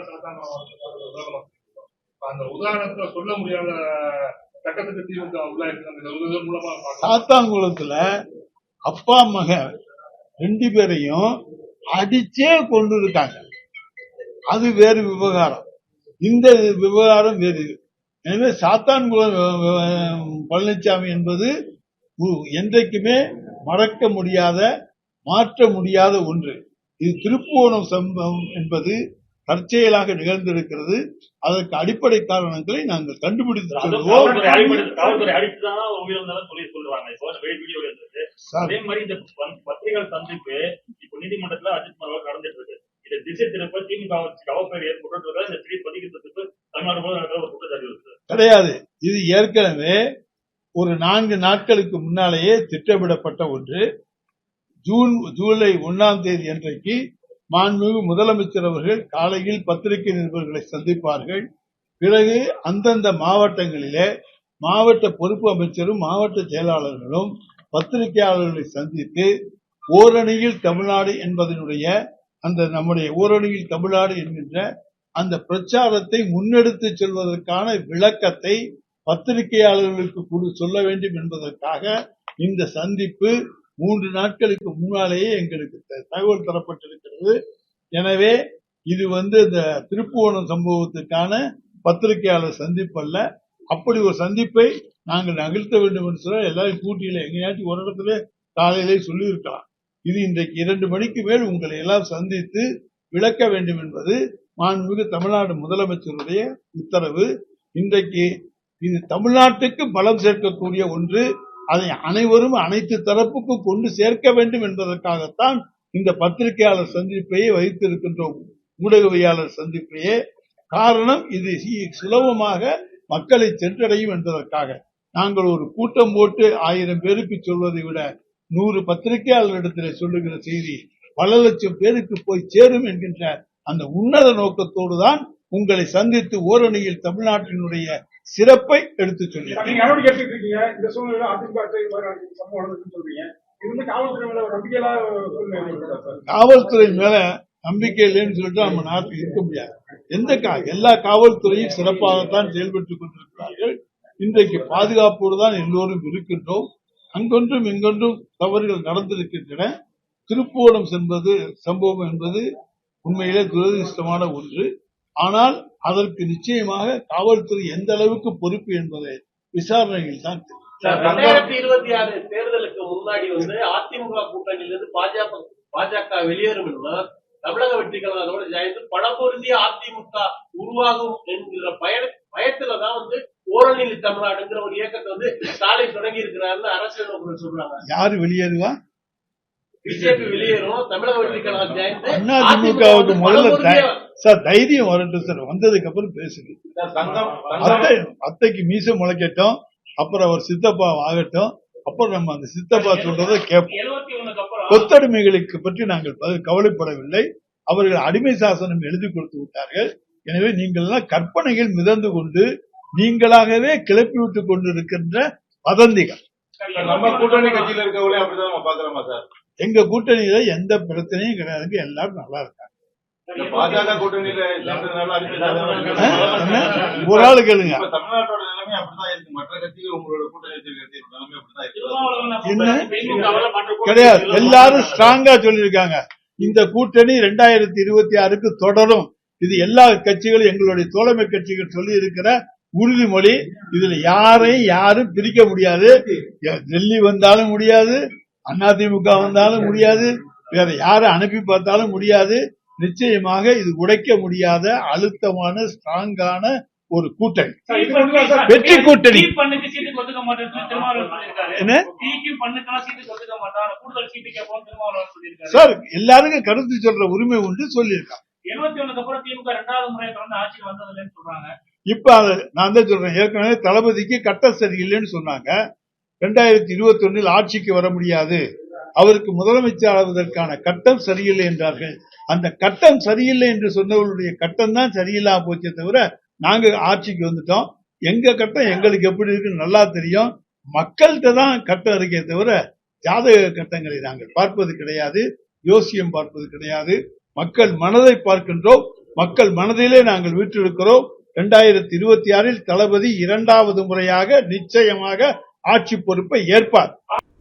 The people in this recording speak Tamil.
சாத்தான அந்த உதாரணத்துல சொல்ல முடியாத திமுக உள்ளாயிருக்கு மூலமா அப்பா மகன் ரெண்டு பேரையும் அடிச்சே கொண்டு இருக்காங்க அது வேறு விவகாரம். இந்த விவகாரம் வேறு. எனவே சாத்தான்குளம் அஹ், பழனிசாமி என்பது உ- என்றைக்குமே மறக்க முடியாத மாற்ற முடியாத ஒன்று. இது திருப்புவனம் சம்பவம் என்பது தற்செயலாக நிகழ்ந்திருக்கிறது. அதற்கு அடிப்படை காரணங்களை நாங்கள் கண்டுபிடித்து பத்திரிகைகள் சந்திப்பு இப்போ நீதிமன்றத்துல அஜித் மனோகர் நடந்துட்டு இருக்கு. இதை திசை திருப்ப திமுக கவப்பேர் ஏற்பட்டு இந்த சிறிய பதிக்கிறதுக்கு தமிழ்நாடு நடக்கிற ஒரு குற்றச்சாட்டு இருக்கு கிடையாது. இது ஏற்கனவே ஒரு நான்கு நாட்களுக்கு முன்னாலேயே திட்டமிடப்பட்ட ஒன்று. ஜூன் ஜூலை ஒன்னாம் தேதி அன்றைக்கு மாண்புமிகு முதலமைச்சர் அவர்கள் காலையில் பத்திரிகை நிருபர்களை சந்திப்பார்கள். பிறகு அந்தந்த மாவட்டங்களிலே மாவட்ட பொறுப்பு அமைச்சரும் மாவட்ட செயலாளர்களும் பத்திரிகையாளர்களை சந்தித்து ஓரணியில் தமிழ்நாடு என்பதனுடைய அந்த நம்முடைய ஓரணியில் தமிழ்நாடு என்கின்ற அந்த பிரச்சாரத்தை முன்னெடுத்து செல்வதற்கான விளக்கத்தை பத்திரிகையாளர்களுக்கு சொல்ல வேண்டும் என்பதற்காக இந்த சந்திப்பு மூன்று நாட்களுக்கு முன்னாலேயே எங்களுக்கு த- தகவல் தரப்பட்டிருக்கிறது. எனவே இது வந்து இந்த திருப்புவனம் சம்பவத்துக்கான பத்திரிகையாளர் சந்திப்பல்ல அப்படி ஒரு சந்திப்பை நாங்கள் நகர்த்த வேண்டும் என்று சொன்னால் எல்லாரும் கூட்டியில எங்கேயாச்சும் ஒரு இடத்துல காலையிலே சொல்லியிருக்கலாம். இது இன்றைக்கு இரண்டு மணிக்கு மேல் உங்களை எல்லாம் சந்தித்து விளக்க வேண்டும் என்பது மாண்புமிகு தமிழ்நாடு முதலமைச்சருடைய உத்தரவு. இன்றைக்கு இது தமிழ்நாட்டுக்கு பலம் சேர்க்கக்கூடிய ஒன்று. அதை அனைவரும் அனைத்து தரப்புக்கும் கொண்டு சேர்க்க வேண்டும் என்பதற்காகத்தான் இந்த பத்திரிகையாளர் சந்திப்பையே வைத்திருக்கின்றோம் ஊடகவியாளர் சந்திப்பையே. காரணம் இது சுலபமாக மக்களை சென்றடையும் என்பதற்காக. நாங்கள் ஒரு கூட்டம் போட்டு ஆயிரம் பேருக்கு சொல்வதை விட நூறு பத்திரிகையாளரிடத்தில் சொல்லுகிற செய்தி பல லட்சம் பேருக்கு போய் சேரும் என்கின்ற அந்த உன்னத நோக்கத்தோடு தான் உங்களை சந்தித்து ஓரணியில் தமிழ்நாட்டினுடைய சிறப்பை இது வந்து காவல்துறை மேல நம்பிக்கை இல்லைன்னு சொல்லிட்டு நம்ம நாட்டில் இருக்க முடியாது. எந்த எல்லா காவல்துறையும் சிறப்பாகத்தான் செயல்பட்டுக் கொண்டிருக்கிறார்கள். இன்றைக்கு பாதுகாப்போடு தான் எல்லோரும் இருக்கின்றோம். அங்கொன்றும் இங்கொன்றும் தவறுகள் நடந்திருக்கின்றன. திருப்புவனம் சென்பது சம்பவம் என்பது உண்மையிலே துரதிருஷ்டமான ஒன்று. ஆனால் அதற்கு நிச்சயமாக காவல்துறை எந்த அளவுக்கு பொறுப்பு என்பதை விசாரணையில் தான் தெரியும். ரெண்டாயிரத்தி இருபத்தி ஆறு தேர்தலுக்கு முன்னாடி வந்து அதிமுக கூட்டணியிலிருந்து பாஜக பாஜக வெளியேறும் என்றால் தமிழக வெற்றி கழகத்தோட ஜாயித்து பணப்பொருந்திய அதிமுக உருவாகும் என்கிற பய பயத்துலதான் வந்து ஓரணியில் தமிழ்நாடுங்கிற ஒரு இயக்கத்தை வந்து ஸ்டாலின் தொடங்கி இருக்கிறாருன்னு அரசியல் சொல்றாங்க யாரு வெளியேறுவா பிஜேபி வெளியேறும் தமிழக வெற்றி கழகம் ஜாயித்து அதிமுகவுக்கு முதல்ல சார் தைரியம் வரட்டும் சார். வந்ததுக்கு அப்புறம் பேசுங்க அத்தை அத்தைக்கு மீச முளைக்கட்டும். அப்புறம் அவர் சித்தப்பா ஆகட்டும். அப்புறம் நம்ம அந்த சித்தப்பா சொல்றதை கேட்போம் கொத்தடிமைகளுக்கு பற்றி நாங்கள் கவலைப்படவில்லை. அவர்கள் அடிமை சாசனம் எழுதி கொடுத்து விட்டார்கள். எனவே நீங்கள் எல்லாம் கற்பனையில் மிதந்து கொண்டு நீங்களாகவே கிளப்பி விட்டுக் கொண்டிருக்கின்ற வதந்திகள். நம்ம கூட்டணி கட்சியில இருக்கவங்களே அப்படிதான் நம்ம பாக்குறோமா சார்? எங்க கூட்டணியில எந்த பிரச்சனையும் கிடையாதுங்க. எல்லாரும் நல்லா இருக்காங்க. ஒரு ஆளு கேளுங்க. இப்ப தமிழ்நாட்டோட நிலைமை அப்படிதான் இருக்கு. மற்ற கட்சிகள் உங்களோட கூட்டணி வச்சிருக்க கட்சியோட நிலைமை அப்படிதான் இருக்கு திருமாவளவன் என்ன? கிடையாது. எல்லாரும் ஸ்ட்ராங்கா சொல்லியிருக்காங்க. இந்த கூட்டணி ரெண்டாயிரத்தி இருபத்தி ஆறுக்கு தொடரும். இது எல்லா கட்சிகளும் எங்களுடைய தோழமை கட்சிகள் சொல்லி இருக்கிற உறுதிமொழி. இதுல யாரையும் யாரும் பிரிக்க முடியாது. டெல்லி வந்தாலும் முடியாது. அதிமுக வந்தாலும் முடியாது. வேற யாரை அனுப்பி பார்த்தாலும் முடியாது. நிச்சயமாக இது உடைக்க முடியாத அழுத்தமான ஸ்ட்ராங்கான ஒரு கூட்டணி. வெற்றி கூட்டணி. சார் எல்லாருக்கும் கருத்து சொல்ற உரிமை உண்டு சொல்றாங்க. இப்ப அது நான் தான் சொல்றேன். ஏற்கனவே தளபதிக்கு கட்டம் சரியில்லைன்னு சொன்னாங்க. ரெண்டாயிரத்தி இருபத்தி ஒன்னில் ஆட்சிக்கு வர முடியாது. அவருக்கு முதலமைச்சர் ஆவதற்கான கட்டம் சரியில்லை என்றார்கள். அந்த கட்டம் சரியில்லை என்று சொன்னவர்களுடைய கட்டம் தான் சரியில்லாம போச்சே தவிர நாங்க ஆட்சிக்கு வந்துட்டோம். எங்க கட்டம் எங்களுக்கு எப்படி இருக்குன்னு நல்லா தெரியும். மக்கள்கிட்ட தான் கட்டம் இருக்கே தவிர ஜாதக கட்டங்களை நாங்கள் பார்ப்பது கிடையாது. யோசியம் பார்ப்பது கிடையாது. மக்கள் மனதை பார்க்கின்றோம். மக்கள் மனதிலே நாங்கள் வீற்றிருக்கிறோம். இரண்டாயிரத்தி இருபத்தி ஆறில் தளபதி இரண்டாவது முறையாக நிச்சயமாக ஆட்சி பொறுப்பை ஏற்பார்.